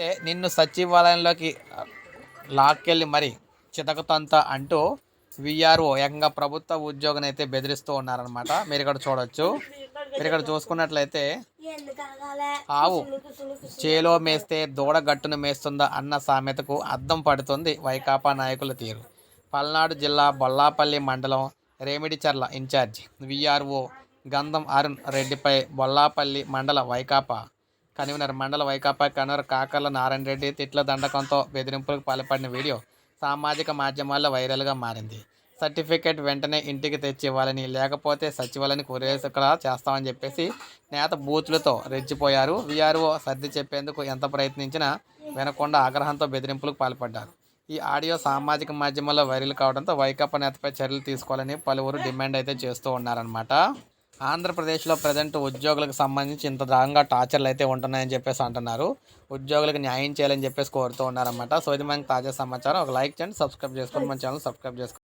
అయితే నిన్ను సచివాలయంలోకి లాక్కెళ్ళి మరి చితకతంత అంటూ విఆర్ఓ ఏకంగా ప్రభుత్వ ఉద్యోగిని అయితే బెదిరిస్తూ ఉన్నారనమాట మీరు ఇక్కడ చూడొచ్చు. మీరు ఇక్కడ చూసుకున్నట్లయితే ఆవు చేలో మేస్తే దూడ గట్టును మేస్తుందా అన్న సామెతకు అద్దం పడుతుంది వైకాపా నాయకుల తీరు. పల్నాడు జిల్లా బొల్లాపల్లి మండలం రేమిడిచర్ల ఇన్ఛార్జ్ విఆర్ఓ గంధం అరుణ్ రెడ్డిపై బొల్లాపల్లి మండల వైకాపా కన్వీనర్ మండల వైకాపా కన్వీనర్ కాకర్ల నారాయణ రెడ్డి తిట్ల దండకంతో బెదిరింపులకు పాల్పడిన వీడియో సామాజిక మాధ్యమాల్లో వైరల్గా మారింది. సర్టిఫికేట్ వెంటనే ఇంటికి తెచ్చి ఇవ్వాలని లేకపోతే సచివాలని కురేసకలా చేస్తామని చెప్పేసి నేత బూతులతో రెచ్చిపోయారు. వీఆర్ఓ సర్ది చెప్పేందుకు ఎంత ప్రయత్నించినా వినకుండా ఆగ్రహంతో బెదిరింపులకు పాల్పడ్డారు. ఈ ఆడియో సామాజిక మాధ్యమాల్లో వైరల్ కావడంతో వైకాపా నేతపై చర్యలు తీసుకోవాలని పలువురు డిమాండ్ అయితే చేస్తూ ఉన్నారనమాట ఆంధ్రప్రదేశ్లో ప్రజెంట్ ఉద్యోగులకు సంబంధించి ఇంత దారుణంగా టార్చర్లు అయితే ఉంటున్నాయని చెప్పేసి అంటున్నారు. ఉద్యోగులకు న్యాయం చేయాలని చెప్పేసి కోరుతూ ఉన్నారన్నమాట. సో ఇది మనకి తాజా సమాచారం. ఒక లైక్ చేయండి సబ్స్క్రైబ్ చేసుకోండి మన ఛానల్ సబ్స్క్రైబ్ చేసుకోండి.